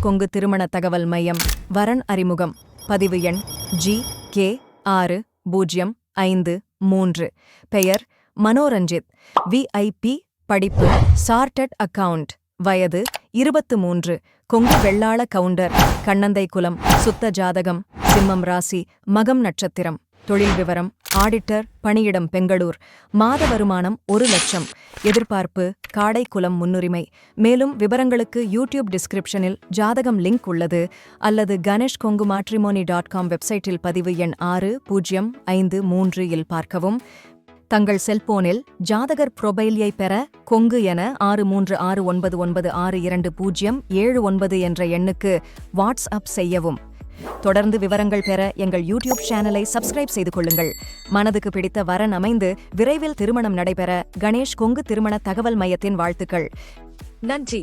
கொங்கு திருமண தகவல் மையம் வரன் அறிமுகம் பதிவு எண் ஜி கே ஆறு பூஜ்ஜியம் ஐந்து மூன்று. பெயர் மனோரஞ்சித் விஐபி படிப்பு சார்ட்டட் அக்கவுண்ட் வயது இருபத்து மூன்று கொங்கு வெள்ளாள கவுண்டர் கண்ணந்தை குலம் சுத்த ஜாதகம் சிம்மம் ராசி மகம் நட்சத்திரம். தொழில் விவரம் ஆடிட்டர் பணியிடம் பெங்களூர். மாத வருமானம் ஒரு லட்சம். எதிர்பார்ப்பு காடைக்குளம் முன்னுரிமை. மேலும் விவரங்களுக்கு யூடியூப் டிஸ்கிரிப்ஷனில் ஜாதகம் லிங்க் உள்ளது. அல்லது Ganesh Kongu matrimony dot com வெப்சைட்டில் பதிவு எண் ஆறு பூஜ்ஜியம் ஐந்து மூன்று இல் பார்க்கவும். தங்கள் செல்போனில் ஜாதகர் புரொபைலியை பெற கொங்கு என ஆறு மூன்று ஆறு ஒன்பது ஒன்பது ஆறு இரண்டு பூஜ்ஜியம் ஏழு ஒன்பது என்ற எண்ணுக்கு வாட்ஸ்அப் செய்யவும். தொடர்ந்து விவரங்கள் பெற எங்கள் யூடியூப் சேனலை சப்ஸ்கிரைப் செய்து கொள்ளுங்கள். மனதுக்கு பிடித்த வரன் அமைந்து விரைவில் திருமணம் நடைபெற கணேஷ் கொங்கு திருமண தகவல் மையத்தின் வாழ்த்துக்கள். நன்றி.